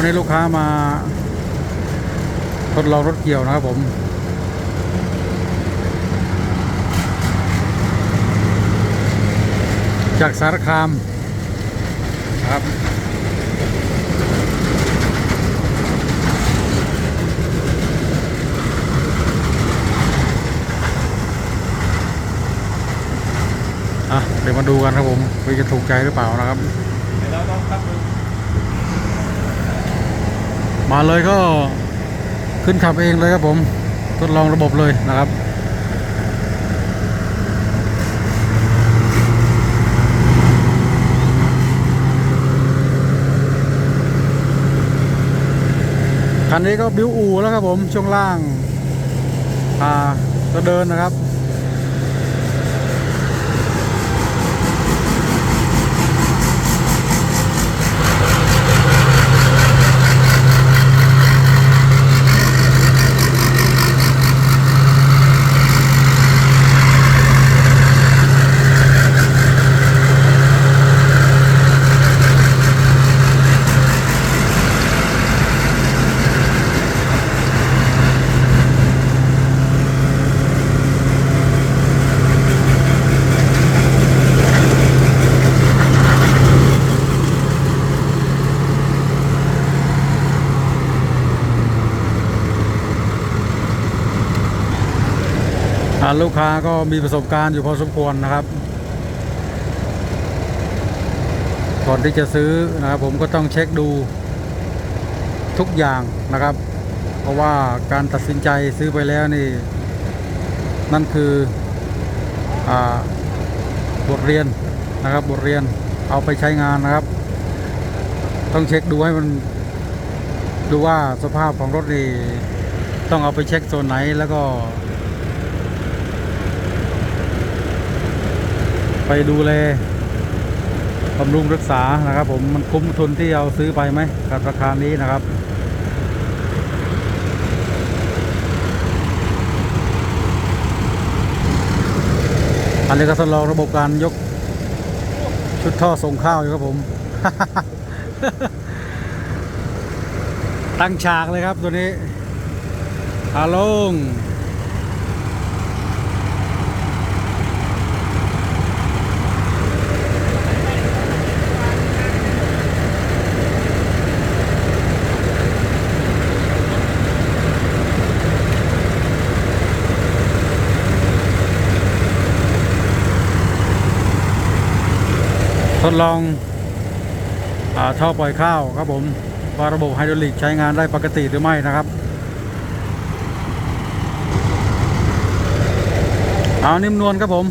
วันนี้ลูกค้ามาทดลองรถเกี่ยวนะครับผม จากสารคามครับอะเดี๋ยวมาดูกันครับผมว่าจะถูกใจหรือเปล่านะครับเดี๋ยวเราต้องตั้ง มาเลยก็ขึ้นขับเองเลยครับผม ทดลองระบบเลยนะครับคันนี้ก็บิวอูแล้วครับผมช่วงล่าง อ่าก็เดินนะครับ อ่าลูกค้าก็มีประสบการณ์อยู่พอสมควรนะครับ ก่อนที่จะซื้อนะครับผมก็ต้องเช็คดูทุกอย่างนะครับ เพราะว่าการตัดสินใจซื้อไปแล้วนี่ นั่นคืออบทเรียนนะครับบทเรียนเอาไปใช้งานนะครับ ต้องเช็คดูให้มันดูว่าสภาพของรถนี่ต้องเอาไปเช็คโซนไหนแล้วก็ ไปดูแลบำรุงรักษานะครับ ผมมันคุ้มทุนที่เอาซื้อไปไหมกับราคานี้นะครับอันนี้ก็ทดลองระบบการยกชุดท่อส่งข้าวอยู่ครับผม ตั้งฉากเลยครับตัวนี้อาลง ดลองอท่อปล่อยข้าวครับผมว่าระบบไฮดรอลิกใช้งานได้ปกติหรือไม่นะครับเอานิ่มนวลครับผม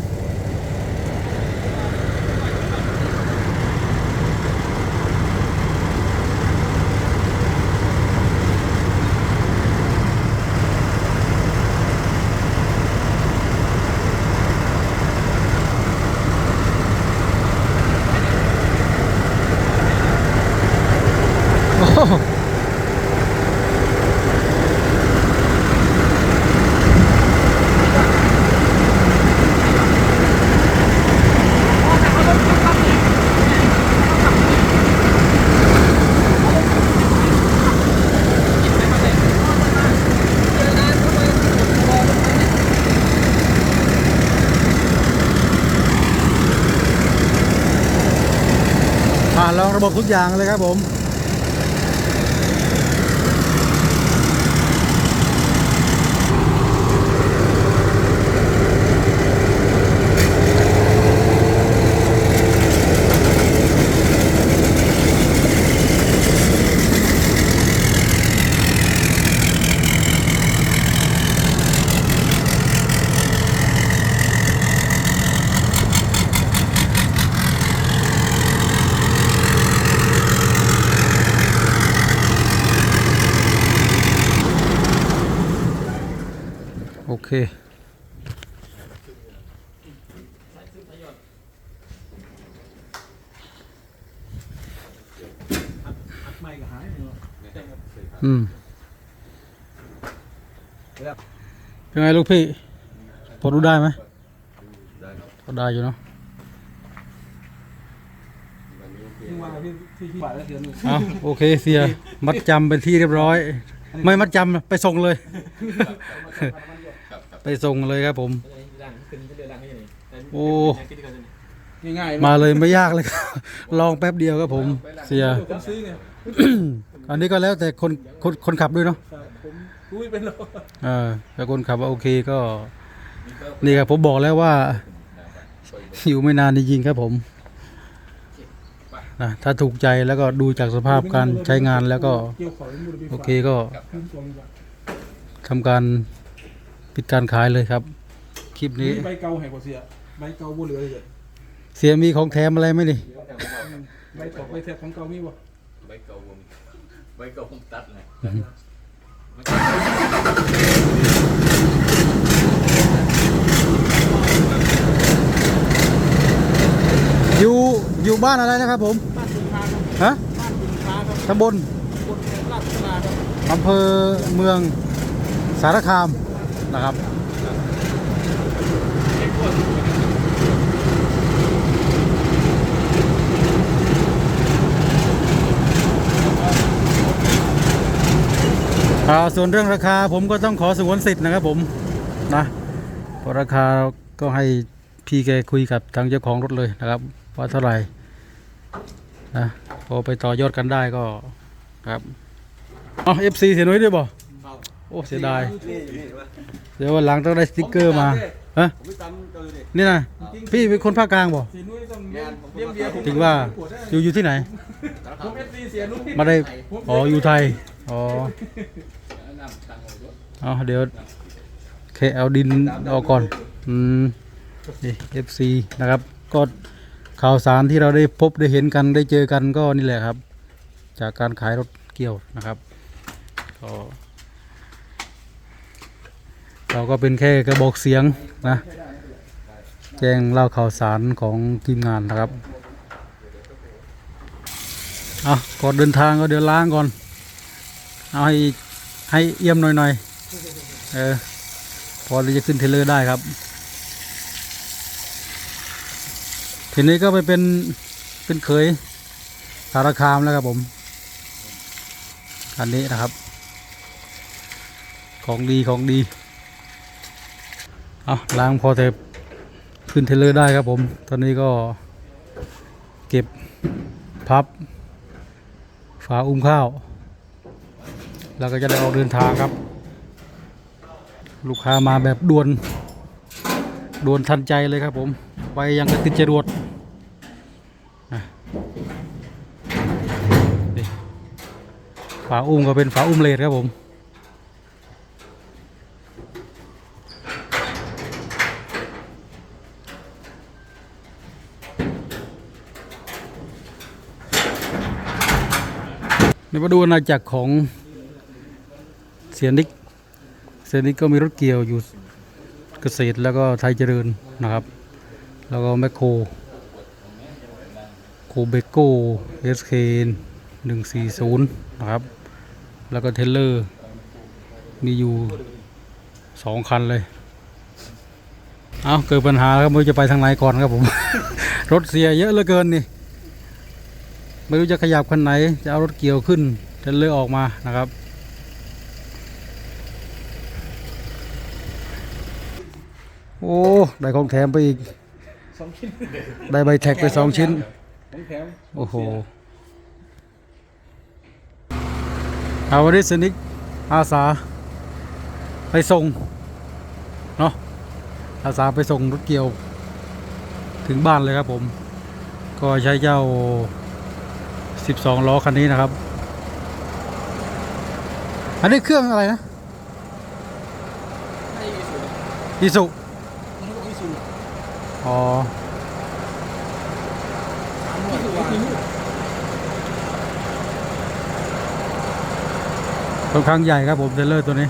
บบทุกอย่างเลยครับผม ม่ก็หายเนาะอืมเป็นไงลูกพี่ พอดูได้ไหมได้ครับพอได้อยู่เนาะวันนี้โอเคที่ว่าที่ที่ที่บาทแล้วเดือนหนึ่งเอาโอเคเสีย มัดจำเป็นที่เรียบร้อย ไม่มัดจำไปส่งเลย ไปส่งเลยครับผม โอ้ง่ายมาเลยไม่ยากเลยครับ ลองแป๊บเดียวครับผม เสียๆผมซื้ อไงอันนี้ก็แล้วแต่คนคนคนขับด้วยเนาะครับผมรู้ไม่เป็นหรอกเออถ้าคนขับว่าโอเคก็ นี่ครับผมบอกแล้วว่า อยู่ไม่นานจริงๆครับผมนะถ้าถูกใจแล้วก็ดูจากสภาพการใช้งานแล้วก็เกี่ยวขอมูลนิธิโอเคก็คุ้มครองดีกว่าทำการปิดการขายเลยครับ คลิปนี้ใบเก่าแห่งกว่าเสียใบเก่าบ่เหลือเลยเสียมีของแถมอะไรไหมนี่ใบตอกใบแทบของเก่ามีบ่ ใบเก่าผมใบเก่าผมตัดเลยอยู่อยู่บ้านอะไรนะครับผมบ้านคุณค้าครับฮะบ้านคุณค้าครับตำบลบนราชนาครับอำเภอเมืองสารคามนะครับอ่า ส่วนเรื่องราคาผมก็ต้องขอสงวนสิทธิ์นะครับผมนะเพราะราคาก็ให้พี่แกคุยกับทางเจ้าของรถเลยนะครับว่าเท่าไหร่นะพอไปต่อยอดกันได้ก็ครับอ๋อเอฟซีเสียนุ้ยด้วยบ่โอ้เสียดายเดี๋ยววันหลังต้องได้สติ๊กเกอร์มาฮะนี่นะพี่เป็นคนภาคกลางบ่เสียนุ้ยต้องเลี้ยงเลี้ยงเบียร์ผมถึงว่าอยู่อยู่ที่ไหนเอฟซีเสียนุ้ยมาได้อ๋ออยู่ไทยอ๋อ เอาเดี๋ยวแค่เอาดินออกก่อนอืมนี่ FC นะครับก็ข่าวสารที่เราได้พบได้เห็นกันได้เจอกันก็นี่แหละครับ จากการขายรถเกี่ยวนะครับก็เราก็เป็นแค่กระบอกเสียงนะ แจ้งเล่าข่าวสารของทีมงานนะครับเอาก่อนเดินทางก็เดี๋ยวล้างก่อน เอาให้ ให้เอี่ยมหน่อยๆ เออ พอที่จะขึ้นเทเลอร์ได้ครับ ทีนี้ก็ไปเป็นเป็นเขยสารคามแล้วครับผมคันนี้นะครับ ของดีของดี เอาล้างพอแต่ขึ้นเทเลอร์ได้ครับผม ตอนนี้ก็เก็บพับ ฝาอุ้มข้าว แล้วก็จะได้ออกเดินทางครับ ลูกค้ามาแบบด่วนด่วนทันใจเลยครับผม ไปยังกระติดจรวดอะนี่ฝาอุ้มก็เป็นฝาอุ้มเลดครับผมนี่มาดูอาณาจักรของ สียนิกเสียนิกก็มีรถเกี่ยวอยู่เกษตรแล้วก็ไทยเจริญนะครับ แล้วก็แมคโครโคเบโก้เอสเคนหนึ่งสี่ศูนย์นะครับ แล้วก็เทเลอร์ มีอยู่สองคันเลย เอาเกิดปัญหาครับไม่รู้จะไปทางไหนก่อนครับผม รถเสียเยอะเหลือเกินนี่ ไม่รู้จะขยับคันไหน จะเอารถเกี่ยวขึ้นเทเลอร์ออกมานะครับ โอ้ได้ของแถมไปอีกสองชิ้นได้ใบแท็กไปสองชิ้น ของแถมโอ้โหเอาวันนี้สนิกอาสา ไปส่งเนาะอาสาไปส่งรถเกี่ยว ถึงบ้านเลยครับผม ก็ใช้เจ้า 12 ล้อคันนี้นะครับ อันนี้เครื่องอะไรนะให้อีสุอีสุให้อีสุ อ๋ออีสุวค่อนข้างใหญ่ครับผมเทรลเลอร์ตัวนี้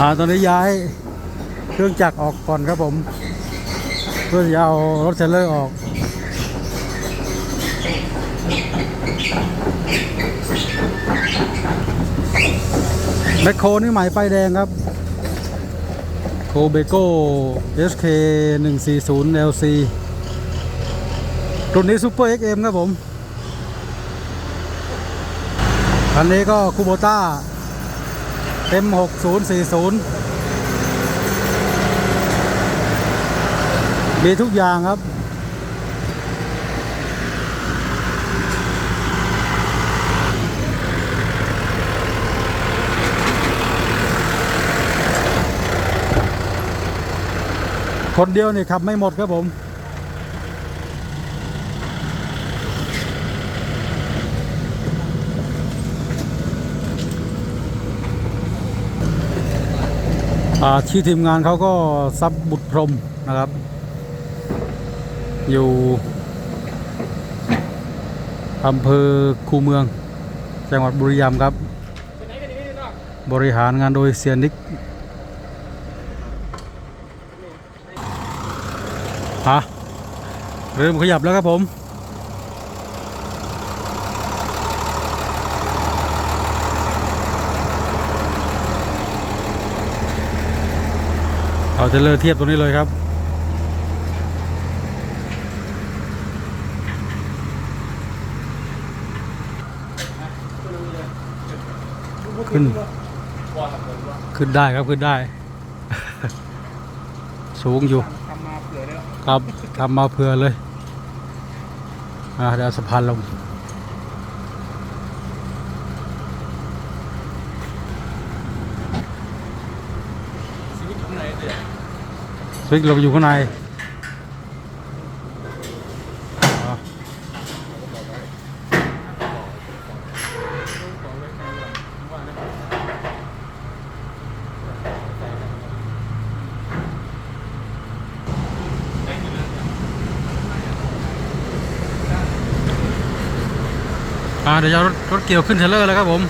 อ่าตอนนี้ย้ายเครื่องจักรออกก่อนครับผม เพื่อจะเอารถเทรลเลอร์ออก แมคโครนี่หมายไฟแดงครับ โคเบโก้ SK 140 LC รุ่นนี้ซูเปอร์ XM ครับผม คันนี้ก็คูโบต้า M6040 มีทุกอย่างครับ คนเดียวนี่ขับไม่หมดครับผมอ่าที่ทีมงานเขาก็ซับบุตรพรมนะครับ อยู่อำเภอคูเมือง จังหวัดบุรีรัมย์ครับ บริหารงานโดยเซียนิก ฮะเริ่มขยับแล้วครับผม เอาเทเลอร์เทียบตรงนี้เลยครับขึ้น ขึ้นได้ครับ ขึ้นได้ สูงอยู่ ครับทำมาเพื่อเลย อ่าเดี๋ยวสะพานลง ชีวิตข้างในเด็กสวิตช์ลงอยู่ข้างในอ่าอ่า เดี๋ยวจะรถรถเกี่ยวขึ้นเทเลอร์แล้วครับผม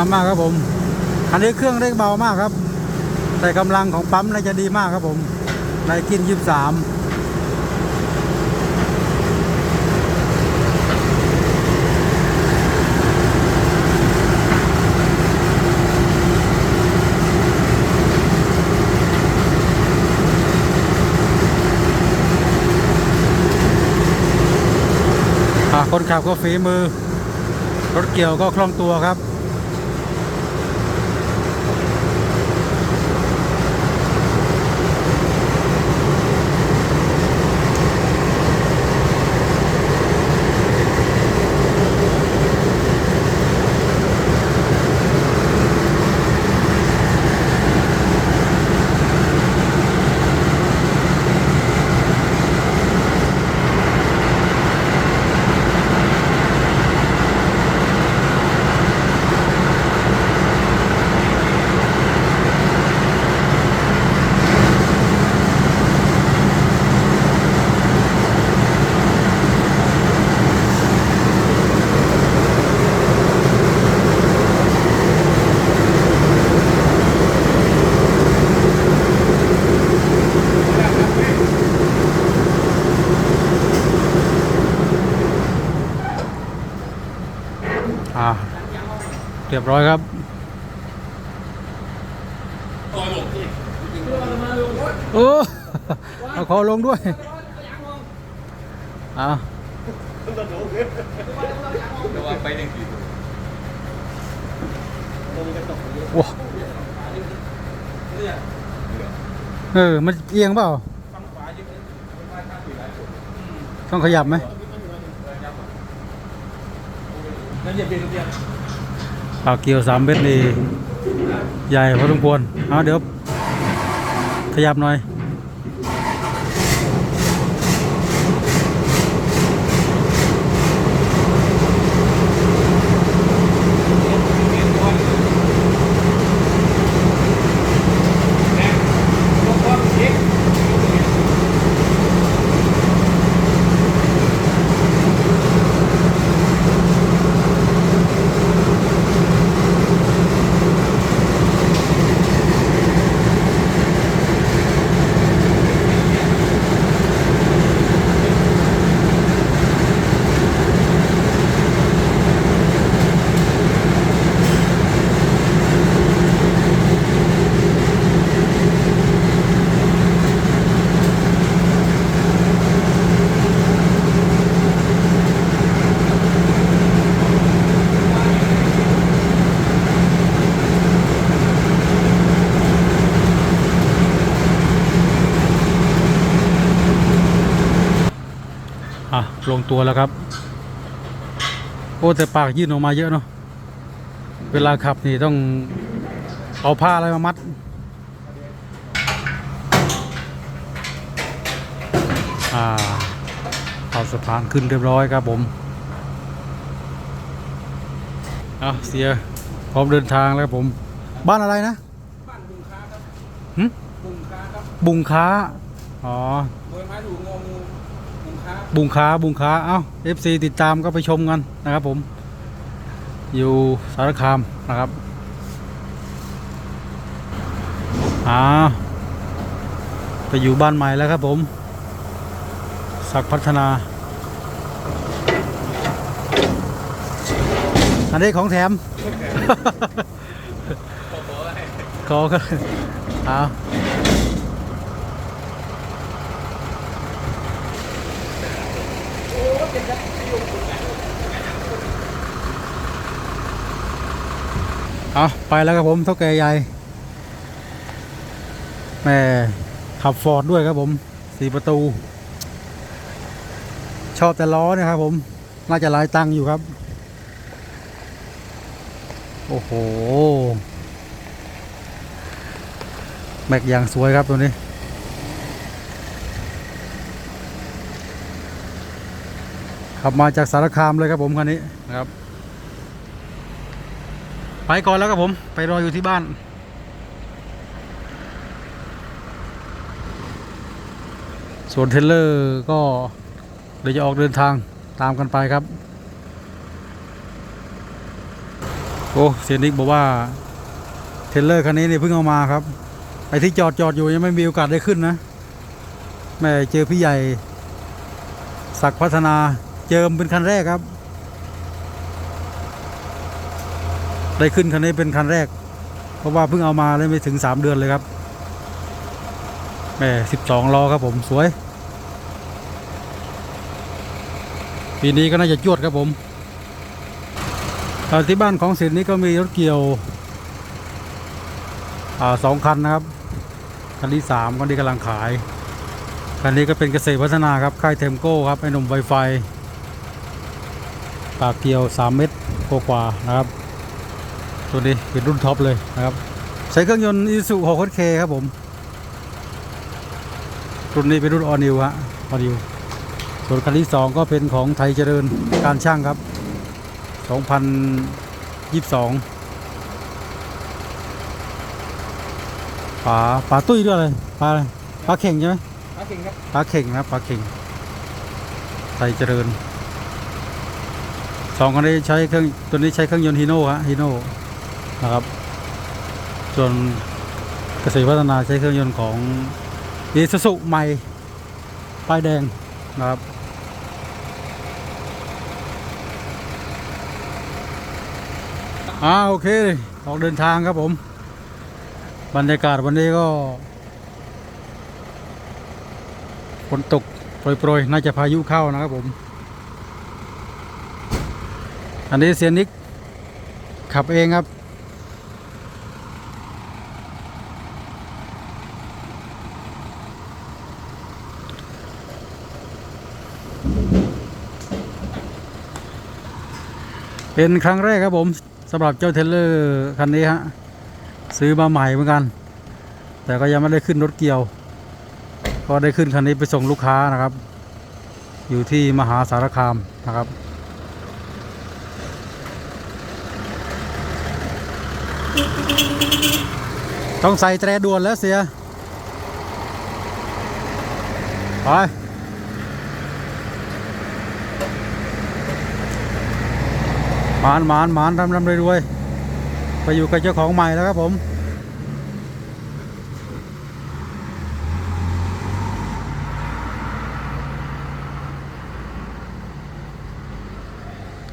ามมากครับผมอันนี้เครื่องเร่งเบามากครับ แต่กำลังของปั๊มน่าจะดีมากครับผมในกินยี่สามอะคนขับก็ฝีมือ รถเกี่ยวก็คล่องตัวครับ ยบร้อยครับต่อยลงที่โอ้เอาคอลงด้วยเอาระวังไปหนึ่งทีว้าเออ มันเอียงเปล่า ต้องขยับไหมนั่นอย่าเปลี่ยนเปลี่ยน ปากเกี่ยวสามเม็ดนี่ใหญ่พอสมควรเอาเดี๋ยวขยับหน่อย อะ ลงตัวแล้วครับ โอ้แต่ปากยื่นออกมาเยอะเนาะเวลาขับนี่ต้องเอาผ้าอะไรมามัด อ่าเอาสะพานขึ้นเรียบร้อยครับผมเอาเสียพร้อมเดินทางแล้วครับผม บ้านอะไรนะ บ้านบุงค้าครับหึบุงค้าครับ บุงค้า อ๋อโดยไม้ถูกงองู บุงค้าบุงค้าบุงค้าเอ้า FC ติดตามก็ไปชมกันนะครับผม อยู่สารคามนะครับอ่าไปอยู่บ้านใหม่แล้วครับผมศักพัฒนา อันนี้ของแถมขอก็เอา เอาไปแล้วครับผมเท่าแก่ใหญ่แม่ขับฟอร์ดด้วยครับผมสี่ประตู ชอบแต่ล้อเนะครับผม น่าจะหลายตังค์อยู่ครับ โอ้โห แม็กอย่างสวยครับตัวนี้ขับมาจากสารคามเลยครับผมคันนี้นะครับ ไปก่อนแล้วครับผม ไปรออยู่ที่บ้านส่วนเทเลอร์ก็เดี๋ยวจะออกเดินทางตามกันไปครับ โอ้เสียนิกบอกว่าเทเลอร์คันนี้เนี่ยเพิ่งเอามาครับไอที่จอดจอดอยู่ยังไม่มีโอกาสได้ขึ้นนะแม่เจอพี่ใหญ่ ศักพัฒนาเจิมเป็นคันแรกครับ ได้ขึ้นคันนี้เป็นคันแรก เพราะว่าเพิ่งเอามาเลยไม่ถึงสามเดือนเลยครับแม่สิบสองล้อครับผมสวย ปีนี้ก็น่าจะจวดครับผมที่บ้านของสินนี้ก็มีรถเกี่ยวอสองคันนะครับ คันที่สามคันนี้กำลังขาย คันนี้ก็เป็นเกษตรพัฒนาครับ ค่ายเทมโก้ครับ ไอ้หนุ่มไวไฟ ปากเกี่ยว3เมตรกว่าๆนะครับ ตัวนี้เป็นรุ่นท็อปเลยนะครับ ใช้เครื่องยนต์อีซู6 k ครับผม รุ่นนี้เป็นรุ่นออนิวฮะออนิวส่วนคันที่ 2 ก็เป็นของไทยเจริญการช่างครับ 2022ป๋าป๋าตุ้ยด้วยเลยปลาอะไรปลาเข่งใช่ไหมขาเก่งครับปลาเข่งนะครับปลาเข่งไทยเจริญสองคนนี้ใช้เครื่องตัวนี้ใช้เครื่องยนต์ฮีโน่ฮะฮีโน่ นะครับ ส่วนเกษตรพัฒนาใช้เครื่องยนต์ของอีซูซุใหม่ป้ายแดงนะครับอ่าโอเคออกเดินทางครับผม บรรยากาศวันนี้ก็ฝนตกโปรยๆ น่าจะพายุเข้านะครับผม อันนี้เซียนนิกขับเองครับ เป็นครั้งแรกครับผมสำหรับเจ้าเทเลอร์คันนี้ฮะซื้อมาใหม่เหมือนกัน แต่ก็ยังไม่ได้ขึ้นรถเกี่ยว ก็ได้ขึ้นคันนี้ไปส่งลูกค้านะครับ อยู่ที่มหาสารคามนะครับต้องใส่แตรด่วนแล้วเสีย ไป มานหมานหมานรำรำรวยๆไปอยู่กับเจ้าของใหม่แล้วครับผม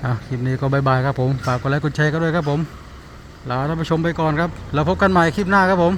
อะคลิปนี้ก็บายบายครับผม ฝากกดไลค์กดแชร์กันด้วยครับผมลาท่านผู้ชมไปก่อนครับ แล้วพบกันใหม่คลิปหน้าครับผม